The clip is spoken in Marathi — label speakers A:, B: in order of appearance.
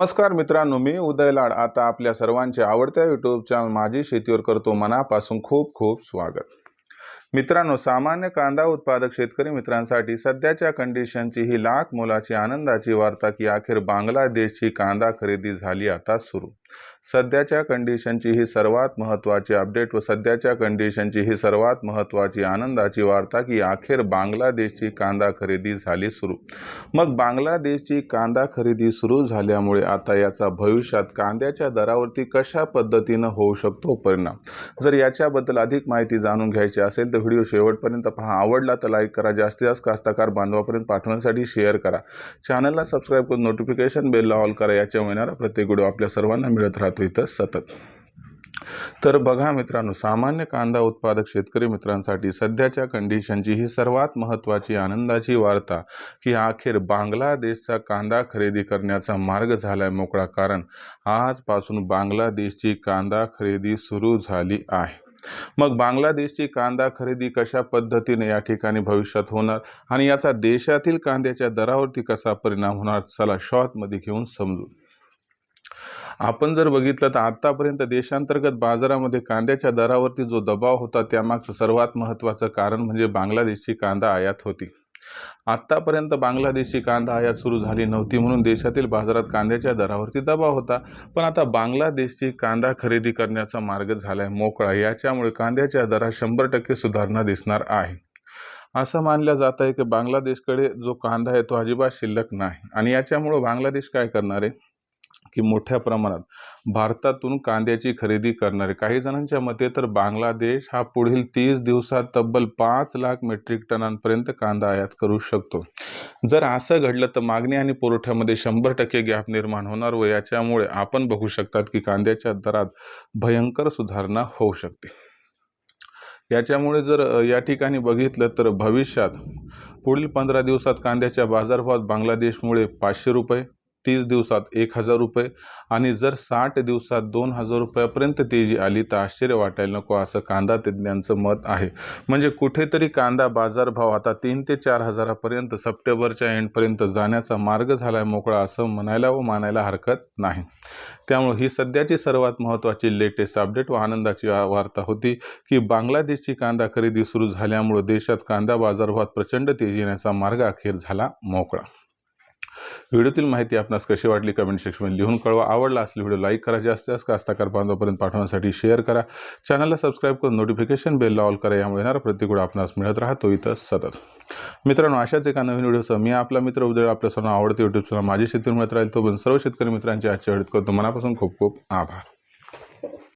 A: नमस्कार मित्रांनो मी उदय लाड. आता आपल्या सर्वांचे आवडत्या यूट्यूब चॅनल माझी शेतीवर करतो मनापासून खूप खूप स्वागत. मित्रांनो सामान्य कांदा उत्पादक शेतकरी मित्रांसाठी सध्याच्या कंडिशनची ही लाख मोलाची आनंदाची वार्ता की अखेर बांगलादेशची कांदा खरेदी झाली आता सुरू. सध्याच्या कंडिशनची ही सर्वात महत्त्वाची अपडेट व सध्याच्या कंडिशनची ही सर्वात महत्त्वाची आनंदाची वार्ता की अखेर बांगलादेशची कांदा खरेदी झाली सुरू. मग बांगलादेशची कांदा खरेदी सुरू झाल्यामुळे आता याचा भविष्यात कांद्याच्या दरावरती कशा पद्धतीनं होऊ शकतो परिणाम? जर याच्याबद्दल अधिक माहिती जाणून घ्यायची असेल तर व्हिडिओ शेवटपर्यंत पहा. आवडला तर लाईक करा. जास्तीत जास्त कास्तकार बांधवापर्यंत पाठवण्यासाठी शेअर करा. चॅनलला सबस्क्राईब करून नोटिफिकेशन बेलला ऑल करा. याच्या येणारा प्रत्येक व्हिडिओ आपल्या सर्वांना मिळत राहतो इथं सतत. तर बघा मित्रांनो सामान्य कांदा उत्पादक शेतकरी मित्रांसाठी सध्याच्या कंडिशनची ही सर्वात महत्त्वाची आनंदाची वार्ता की अखेर बांगलादेशचा कांदा खरेदी करण्याचा मार्ग झालाय मोकळा. कारण आजपासून बांगलादेशची कांदा खरेदी सुरू झाली आहे. मग बांगलादेशची कांदा खरेदी कशा पद्धतीने या ठिकाणी भविष्यात होणार आणि याचा देशातील कांद्याच्या दरावरती कसा परिणाम होणार चला शॉर्टमध्ये घेऊन समजू. आपण जर बघितलं तर आत्तापर्यंत देशांतर्गत बाजारामध्ये कांद्याच्या दरावरती जो दबाव होता त्यामागचं सर्वात महत्त्वाचं कारण म्हणजे बांगलादेशची कांदा आयात होती. आत्तापर्यंत बांगलादेशी कांदा आयात सुरू झाली नव्हती म्हणून देशातील बाजारात कांद्याच्या दरावरती दबाव होता. पण आता बांगलादेशची कांदा खरेदी करण्याचा मार्ग झालाय मोकळा. याच्यामुळे कांद्याच्या दरात शंभर टक्के सुधारणा दिसणार आहे. असं मानलं जात आहे की बांगलादेशकडे जो कांदा आहे तो अजिबात शिल्लक नाही. आणि याच्यामुळं बांगलादेश काय करणार आहे? की मोठ्या प्रमाणात भारतातून कांद्याची खरेदी करणारे. काही जणांच्या मते तर बांगलादेश हा पुढील तीस दिवसात तब्बल पाच लाख मेट्रिक टनांपर्यंत कांदा आयात करू शकतो. जर असं घडलं तर मागणी आणि पुरवठ्यामध्ये शंभर टक्के गॅप निर्माण होणार व याच्यामुळे आपण बघू शकतात की कांद्याच्या दरात भयंकर सुधारणा होऊ शकते. याच्यामुळे जर या ठिकाणी बघितलं तर भविष्यात पुढील पंधरा दिवसात कांद्याच्या बाजारभावात बांगलादेशमुळे पाचशे रुपये तीस दिवसात एक हजार रुपये आणि जर साठ दिवसात दोन हजार रुपयापर्यंत तेजी आली तर आश्चर्य वाटायला नको असं कांदा तज्ज्ञांचं मत आहे. म्हणजे कुठेतरी कांदा बाजारभाव आता तीन ते चार हजारापर्यंत सप्टेंबरच्या एंडपर्यंत जाण्याचा मार्ग झाला आहे मोकळा असं म्हणायला व मानायला हरकत नाही. त्यामुळे ही सध्याची सर्वात महत्त्वाची लेटेस्ट अपडेट व आनंदाची वार्ता होती की बांगलादेशची कांदा खरेदी सुरू झाल्यामुळे देशात कांदा बाजारभावात प्रचंड तेजी येण्याचा मार्ग अखेर झाला मोकळा. व्हिडिओतील माहिती आपणास कशी वाटली कमेंट सेक्शनमध्ये लिहून कळवा. आवडला असले व्हिडिओ लाईक करा. जास्तीत जास्त कास्ताकार बांधवापर्यंत पाठवण्यासाठी शेअर करा. चॅनलला सबस्क्राईब करून नोटिफिकेशन बेलला ऑल करा. यामुळे येणारा प्रत्येक आपणास मिळत राहतो इथं सतत. मित्रांनो अशाच एका नवीन व्हिडिओसह मी आपला मित्र उदय आपल्या सर्वांना आवडते युट्यूब चॅनल माझी शेतकरी मित्र राहील तो पण सर्व शेतकरी मित्रांची आजच्या व्हिडिओत करतो मनापासून खूप खूप आभार.